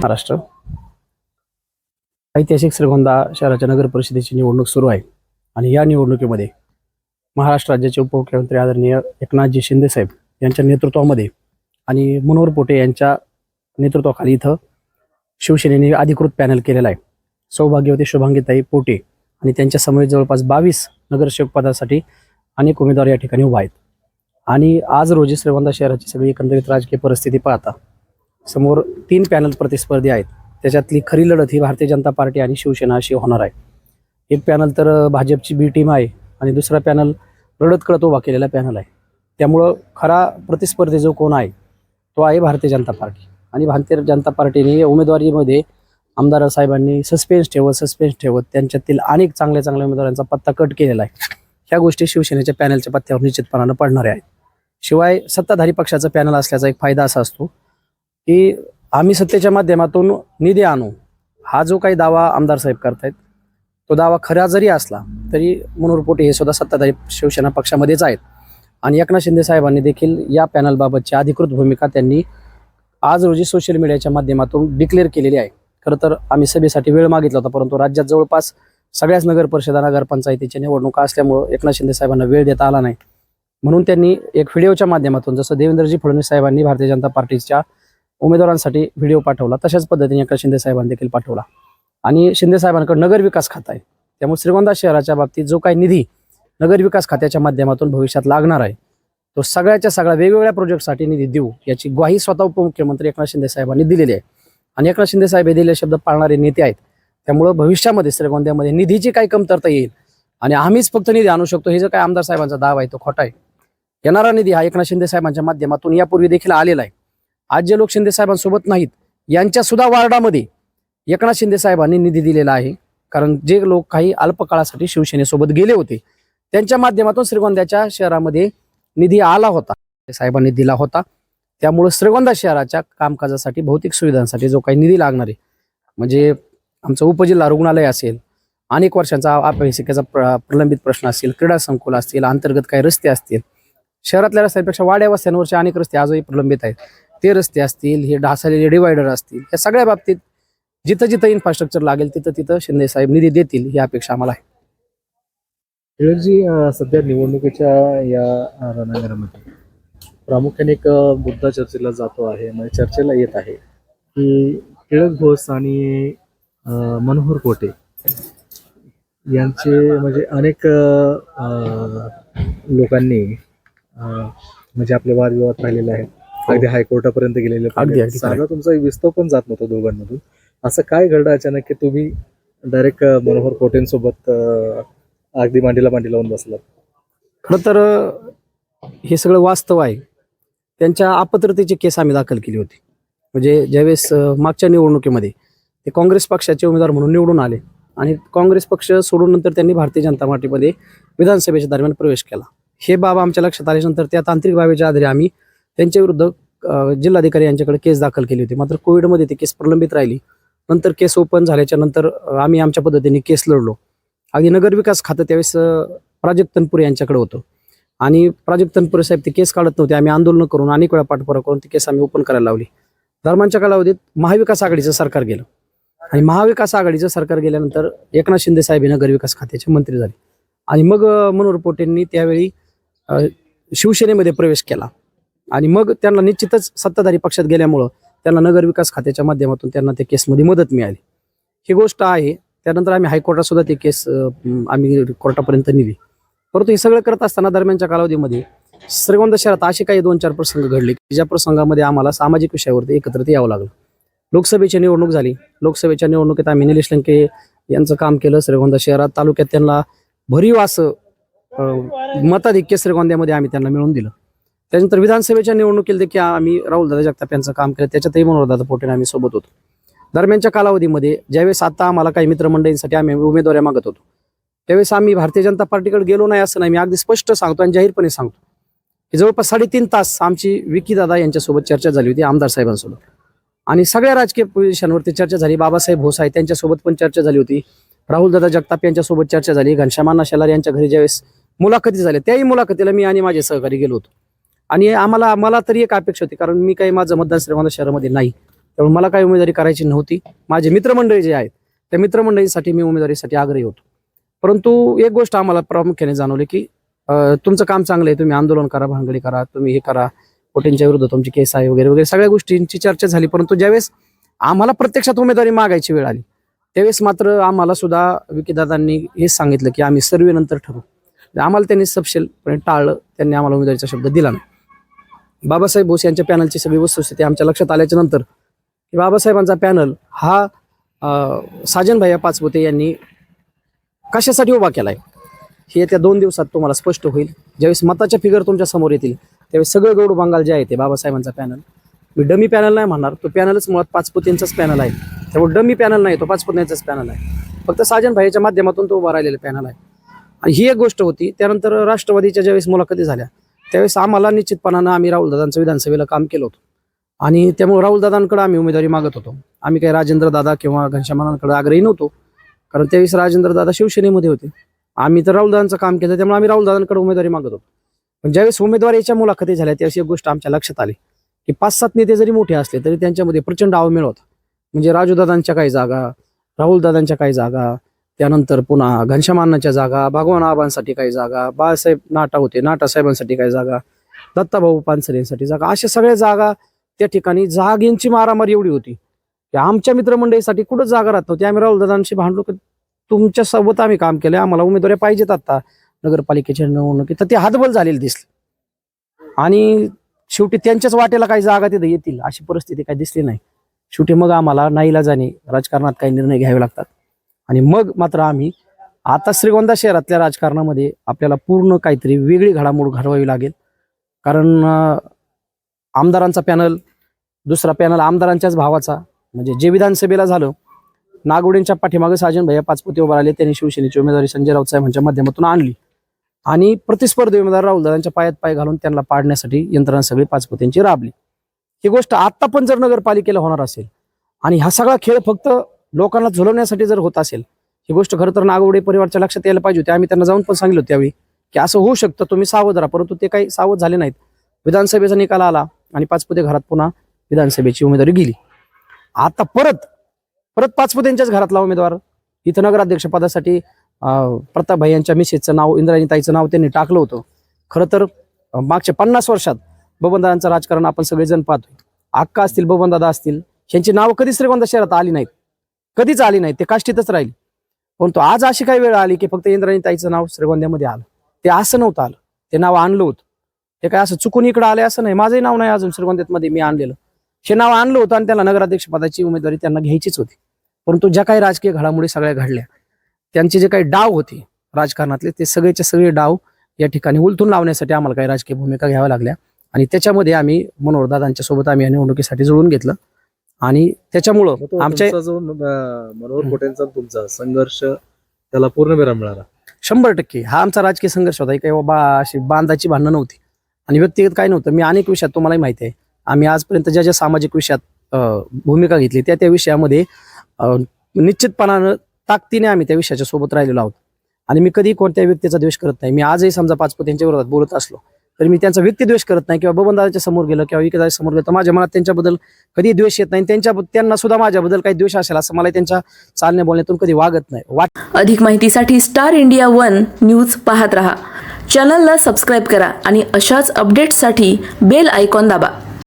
महाराष्ट्र. ऐतिहासिक श्रीगोंदा शहराच्या नगर परिषदेची निवडणूक सुरू आहे आणि या निवडणुकीमध्ये महाराष्ट्र राज्याचे उपमुख्यमंत्री आदरणीय एकनाथजी शिंदेसाहेब यांच्या नेतृत्वामध्ये आणि मनोहर पोटे यांच्या नेतृत्वाखाली इथं शिवसेनेने अधिकृत पॅनल केलेला आहे. सौभाग्यवती शुभांगीताई पोटे आणि त्यांच्या समवेत जवळपास बावीस नगरसेवक पदासाठी अनेक उमेदवार या ठिकाणी उभा आहेत. आणि आज रोजी श्रीवंदा शहराची सगळी एकंदरीत राजकीय परिस्थिती पाहता समोर तीन पॅनल प्रतिस्पर्धी आहेत. त्याच्यातली खरी लढत ही भारतीय जनता पार्टी आणि शिवसेना अशी होणार आहे. एक पॅनल तर भाजपची बी टीम आहे आणि दुसरा पॅनल रडत कळत उभा केलेला पॅनल आहे. त्यामुळं खरा प्रतिस्पर्धी जो कोण आहे तो आहे भारतीय जनता पार्टी. आणि भारतीय जनता पार्टीने उमेदवारीमध्ये आमदार साहेबांनी सस्पेन्स ठेवत सस्पेन्स ठेवत त्यांच्यातील अनेक चांगल्या चांगल्या उमेदवारांचा पत्ता कट केलेला आहे. ह्या गोष्टी शिवसेनेच्या पॅनलच्या पत्त्यावर निश्चितपणानं पडणाऱ्या आहेत. शिवाय सत्ताधारी पक्षाचा पॅनल असल्याचा एक फायदा असा असतो की आम्ही सत्तेच्या माध्यमातून निधी आणू. हा जो काही दावा आमदार साहेब करतायत तो दावा खरा जरी असला तरी मनोहर पोटे हे सुद्धा सत्ताधारी शिवसेना पक्षामध्येच आहेत. आणि एकनाथ शिंदे साहेबांनी देखील या पॅनलबाबतची अधिकृत भूमिका त्यांनी आज रोजी सोशल मीडियाच्या माध्यमातून डिक्लेअर केलेली आहे. खरं तर आम्ही सभेसाठी वेळ मागितला होता परंतु राज्यात जवळपास सगळ्याच नगर परिषदा नगरपंचायतीच्या निवडणुका असल्यामुळं एकनाथ शिंदे साहेबांना वेळ देता आला नाही. म्हणून त्यांनी एक व्हिडिओच्या माध्यमातून जसं देवेंद्रजी फडणवीस साहेबांनी भारतीय जनता पार्टीच्या उमेदवारांसाठी व्हिडिओ पाठवला तशाच पद्धतीने एकनाथ शिंदे साहेबांनी देखील पाठवला. आणि शिंदे साहेबांकडे नगर विकास खातं आहे. त्यामुळे श्रीगोंदा शहराच्या बाबतीत जो काही निधी नगर विकास खात्याच्या माध्यमातून भविष्यात लागणार आहे तो सगळ्याच्या सगळ्या वेगवेगळ्या प्रोजेक्टसाठी निधी देऊ याची ग्वाही स्वतः उपमुख्यमंत्री एकनाथ शिंदे साहेबांनी दिलेली आहे. आणि एकनाथ शिंदे साहेब हे दिलेले शब्द पाळणारे नेते आहेत. त्यामुळं भविष्यामध्ये श्रीगोंद्यामध्ये निधीची काही कमतरता येईल. आणि आम्हीच फक्त निधी आणू शकतो. हे जो काय आमदार साहेबांचा दावा आहे तो खोटा आहे. येणारा निधी हा एकनाथ शिंदे साहेबांच्या माध्यमातून यापूर्वी देखील आलेला आहे. आज जे लोक शिंदे साहेबांसोबत नाहीत यांच्या सुद्धा वार्डामध्ये एकनाथ शिंदे साहेबांनी निधी दिलेला आहे. कारण जे लोक काही अल्पकाळासाठी शिवसेनेसोबत गेले होते त्यांच्या माध्यमातून श्रीगोंद्याच्या शहरामध्ये निधी आला होता. साहेबांनी दिला होता. त्यामुळे श्रीगोंदा शहराच्या कामकाजासाठी भौतिक सुविधांसाठी जो काही निधी लागणार आहे म्हणजे आमचं उपजिल्हा रुग्णालय असेल अनेक वर्षांचा अभ्यासिकेचा प्र प्रलंबित प्रश्न असतील क्रीडा संकुल असतील अंतर्गत काही रस्ते असतील. शहरातल्या रस्त्यांपेक्षा वाड्या वस्त्यांवरचे अनेक रस्ते आजही प्रलंबित आहेत. ते रस्ते असतील हे ढासलेले डिवायडर असतील या सगळ्या बाबतीत जिथं जिथं इन्फ्रास्ट्रक्चर लागेल तिथं तिथं शिंदे साहेब निधी देतील ही अपेक्षा आम्हाला आहे. टिळकजी सध्या निवडणुकीच्या या रणांगणामध्ये प्रामुख्याने एक मुद्दा चर्चेला जातो आहे म्हणजे चर्चेला येत आहे की टिळक घोष आणि मनोहर कोटे यांचे म्हणजे अनेक लोकांनी म्हणजे आपले वादविवाद राहिलेले आहेत. अगदी हायकोर्टापर्यंत गेलेले अगदी, साधा तुमचा विस्तव पण जात नव्हता दोघांमधून. असं काय घडलं अचानक की तुम्ही डायरेक्ट मनोहर कोटेंसोबत अगदी मांडीला मांडी लावून बसलात? खरं तर हे सगळं वास्तव आहे. त्यांच्या अपात्रतेची केस आम्ही दाखल केली होती. म्हणजे ज्यावेळेस मागच्या निवडणुकीमध्ये ते काँग्रेस पक्षाचे उमेदवार म्हणून निवडून आले. आणि काँग्रेस पक्ष सोडून नंतर त्यांनी भारतीय जनता पार्टीमध्ये विधानसभेच्या दरम्यान प्रवेश केला. हे बाब आमच्या लक्षात आल्यानंतर त्या तांत्रिक बाबीच्या आधारे आम्ही त्यांच्या विरुद्ध जिल्हाधिकारी यांच्याकडे केस दाखल केली होती. मात्र कोविडमध्ये ती केस प्रलंबित राहिली. नंतर केस ओपन झाल्याच्यानंतर आम्ही आमच्या पद्धतीने केस लढलो. अगदी नगरविकास खातं त्यावेळेस प्राजक्त तनपुरे यांच्याकडे होतं. आणि प्राजक्त तनपुरे साहेब ते केस काढत नव्हते. आम्ही आंदोलन करून अनेक वेळा पाठपुरा करून ती केस आम्ही ओपन करायला लावली. दरम्यानच्या कालावधीत महाविकास आघाडीचं सरकार गेलं. आणि महाविकास आघाडीचं सरकार गेल्यानंतर एकनाथ शिंदे साहेब हे नगरविकास खात्याचे मंत्री झाले. आणि मग मनोहर पोटेंनी त्यावेळी शिवसेनेमध्ये प्रवेश केला. आणि मग त्यांना निश्चितच सत्ताधारी पक्षात गेल्यामुळं त्यांना नगरविकास खात्याच्या माध्यमातून त्यांना त्या केसमध्ये मदत मिळाली. ही गोष्ट आहे. त्यानंतर आम्ही हायकोर्टात सुद्धा ती केस आम्ही कोर्टापर्यंत नेली. परंतु हे सगळं करत असताना दरम्यानच्या कालावधीमध्ये श्रीगोंदा शहरात असे काही दोन चार प्रसंग घडले की ज्या प्रसंगामध्ये आम्हाला सामाजिक विषयावरती एकत्रित यावं लागलं. लोकसभेची निवडणूक झाली. लोकसभेच्या निवडणुकीत आम्ही निलेश लंके यांचं काम केलं. श्रीगोंदा शहरात तालुक्यात त्यांना भरीव असं मताधिक्य श्रीगोंद्यामध्ये आम्ही त्यांना मिळवून दिलं. त्यानंतर विधानसभेच्या निवडणुकीला देखील आम्ही राहुल दादा जगताप यांचं काम केलं. त्याच्यातही मनोहरदादा पोटेने आम्ही सोबत होतो. दरम्यानच्या कालावधीमध्ये ज्यावेळेस आता आम्हाला काही मित्रमंडळींसाठी आम्ही उमेदवाऱ्या मागत होतो त्यावेळेस आम्ही भारतीय जनता पार्टीकडे गेलो नाही असं नाही मी अगदी स्पष्ट सांगतो आणि जाहीरपणे सांगतो की जवळपास साडेतीन तास आमची विकी दादा यांच्यासोबत चर्चा झाली होती आमदार साहेबांसोबत. आणि सगळ्या राजकीय पोझिशनवरती चर्चा झाली. बाबासाहेब भोसाई त्यांच्यासोबत पण चर्चा झाली होती. राहुल दादा जगताप यांच्यासोबत चर्चा झाली. घनश्यामाना शेलार यांच्या घरी ज्यावेळेस मुलाखती झाल्या त्याही मुलाखतीला मी आणि माझे सहकारी गेलो होतो. आणि आम्हाला मला तरी एक अपेक्षा होती कारण मी काही माझं मतदान श्रीगोंदा शहरामध्ये नाही. त्यामुळे मला काही उमेदवारी करायची नव्हती. माझे मित्रमंडळी जे आहेत त्या मित्रमंडळीसाठी मी उमेदवारीसाठी आग्रही होतो. परंतु एक गोष्ट आम्हाला प्रामुख्याने जाणवली की तुमचं काम चांगलं आहे तुम्ही आंदोलन करा भांगडी करा तुम्ही हे करा. कोटींच्या विरुद्ध तुमची केस आहे वगैरे वगैरे सगळ्या गोष्टींची चर्चा झाली. परंतु ज्यावेळेस आम्हाला प्रत्यक्षात उमेदवारी मागायची वेळ आली त्यावेळेस मात्र आम्हाला सुद्धा विकेदादांनी हेच सांगितलं की आम्ही सर्वे नंतर ठरवू. म्हणजे आम्हाला त्यांनी सपशेलपणे टाळलं त्यांनी आम्हाला उमेदवारीचा शब्द दिला नाही. बाबासाहेब बोस यांच्या पॅनलची सगळी वस्तुस्थिती आमच्या लक्षात आल्याच्यानंतर की बाबासाहेबांचा पॅनल हा साजन भैया पाचपुते यांनी कशासाठी उभा केला आहे हे येत्या दोन दिवसात तुम्हाला स्पष्ट होईल. ज्यावेळेस मताच्या फिगर तुमच्यासमोर येतील त्यावेळेस सगळं गौड बंगाल जे आहे ते बाबासाहेबांचा पॅनल. मी डमी पॅनल नाही म्हणणार तो पॅनलच मुळात पाचपुतींचाच पॅनल आहे. त्यामुळे डमी पॅनल नाही तो पाचपुतेंचाच पॅनल आहे. फक्त साजन भाईच्या माध्यमातून तो उभा राहिलेला पॅनल आहे. आणि ही एक गोष्ट होती त्यानंतर राष्ट्रवादीच्या ज्यावेळेस मुलाखती झाल्या त्यावेळेस आम्हाला निश्चितपणानं आम्ही राहुल दादांचं विधानसभेला काम केलं होतं. आणि त्यामुळे राहुलदादांकडे आम्ही उमेदवारी मागत होतो. आम्ही काही राजेंद्र दादा किंवा घनश्यामानांकडे आग्रही नव्हतो कारण त्यावेळेस राजेंद्र दादा शिवसेनेमध्ये होते. आम्ही तर राहुलदादांचं काम केलं त्यामुळे आम्ही राहुल दादांकडे उमेदवारी मागत होतो. पण ज्यावेळेस उमेदवारीच्या मुलाखती झाल्या त्यावेळेस एक गोष्ट आमच्या लक्षात आली की पाच सात नेते जरी मोठे असले तरी त्यांच्यामध्ये प्रचंड आवमेळ होता. म्हणजे राजूदादांच्या काही जागा राहुल दादांच्या काही जागा त्यानंतर पुन्हा घनश्यामानाच्या जागा भगवान आबांसाठी काही जागा बाळासाहेब नाटा होते नाटा साहेबांसाठी काही जागा दत्ताभाऊ पानसरेंसाठी जागा अशा सगळ्या जागा त्या ठिकाणी जागेंची मारामारी एवढी होती की आमच्या मित्रमंडळीसाठी कुठं जागा राहत नव्हती. आम्ही राहुल दादांशी भांडलो तुमच्यासोबत आम्ही काम केलं आम्हाला उमेदवारी पाहिजेत आता. नगरपालिकेच्या निवडणुकीत तर ते हातबल झालेले दिसले. आणि शेवटी त्यांच्याच वाटेला काही जागा तिथे येतील अशी परिस्थिती काही दिसली नाही. शेवटी मग आम्हाला नाईला जाणे राजकारणात काही निर्णय घ्यावे लागतात. आणि मग मात्र आम्ही आता श्रीगोंदा शहरातल्या राजकारणामध्ये आपल्याला पूर्ण काहीतरी वेगळी घडामोड घडवावी लागेल. कारण आमदारांचा पॅनल दुसरा पॅनल आमदारांच्याच भावाचा म्हणजे जे विधानसभेला झालं नागोडेंच्या पाठीमागे साजन भैया पाचपुते उभा राहिले त्यांनी शिवसेनेची उमेदवारी संजय राऊत साहेबांच्या माध्यमातून आणली. आणि प्रतिस्पर्धी उमेदवार राहुल दादांच्या पायात पाय घालून त्यांना पाडण्यासाठी यंत्रणा सगळी पाचपुतेंची राबली. ही गोष्ट आत्ता पण जर नगरपालिकेला होणार असेल आणि हा सगळा खेळ फक्त लोकांना झुलवण्यासाठी जर होत असेल ही गोष्ट खरं तर नागवडे परिवारच्या लक्षात यायला पाहिजे होती. आम्ही त्यांना जाऊन पण सांगितलं त्यावेळी की असं होऊ शकतं तुम्ही सावध राहा. परंतु ते काही सावध झाले नाहीत. विधानसभेचा निकाल आला आणि पाचपुते घरात पुन्हा विधानसभेची उमेदवारी गेली. आता परत परत पाचपुतेंच्याच घरातला उमेदवार इथं नगराध्यक्षपदासाठी अं, प्रतापभाई यांच्या मिसेसचं नाव इंद्रायणीताईचं नाव त्यांनी टाकलं होतं. खरं तर मागच्या पन्नास वर्षात बबनदादांचं राजकारण आपण सगळेजण पाहतो अक्का असतील बबनदादा असतील यांची नावं कधीच श्रीगोंदा शहरात आली नाहीत. कधीच आली नाहीत ते काष्टीतच राहील. परंतु आज अशी काही वेळ आली की फक्त इंद्राणीताईचं नाव श्रीगोंद्यामध्ये आलं. ते असं नव्हतं आलं. ते नाव आणलं होतं. ते काय असं चुकून इकडं आले असं नाही. माझंही नाव नाही अजून श्रीगोंद्यात मध्ये मी आणलेलं. हे नाव आणलं होतं आणि त्याला नगराध्यक्ष पदाची उमेदवारी त्यांना घ्यायचीच होती. परंतु ज्या काही राजकीय घडामोडी सगळ्या घडल्या त्यांचे जे काही डाव होते राजकारणातले ते सगळेचे सगळे डाव या ठिकाणी उलथून लावण्यासाठी आम्हाला काही राजकीय भूमिका घ्याव्या लागल्या. आणि त्याच्यामध्ये आम्ही मनोहरदादांच्या सोबत आम्ही या निवडणुकीसाठी जुळून घेतलं. आणि त्याच्यामुळं आमच्या जो मनोहर आणि तुमचा संघर्ष त्याला पूर्ण विराम मिळाला. शंभर टक्के. हा आमचा राजकीय संघर्ष होता. काही बाबा अशी बांधाची भांडणं नव्हती. आणि व्यक्तिगत काही नव्हतं. मी अनेक विषयात तुम्हालाही माहिती आहे. आम्ही आजपर्यंत ज्या ज्या सामाजिक विषयात भूमिका घेतली त्या त्या विषयामध्ये निश्चितपणानं ताकदीने आम्ही त्या विषयाच्या सोबत राहिलेलो आहोत. आणि मी कधी कोणत्या व्यक्तीचा द्वेष करत नाही. मी आजही समजा पाचपत यांच्या विरोधात बोलत असलो तरी मी त्यांचा व्यक्ती द्वेष करत नाही किंवा बबनदाच्या समोर गेलं किंवा विकेदाच्या समोर गेलं तर माझ्या मनात त्यांच्याबद्दल कधी द्वेष येत नाही. त्यांच्या त्यांना सुद्धा माझ्याबद्दल काही द्वेष असेल असं मला त्यांच्या चालण्या बोलण्यातून कधी वागत नाही. वाट अधिक माहितीसाठी स्टार इंडिया वन न्यूज पाहत रहा. चॅनलला सबस्क्राईब करा आणि अशाच अपडेट्ससाठी बेल आयकॉन दाबा.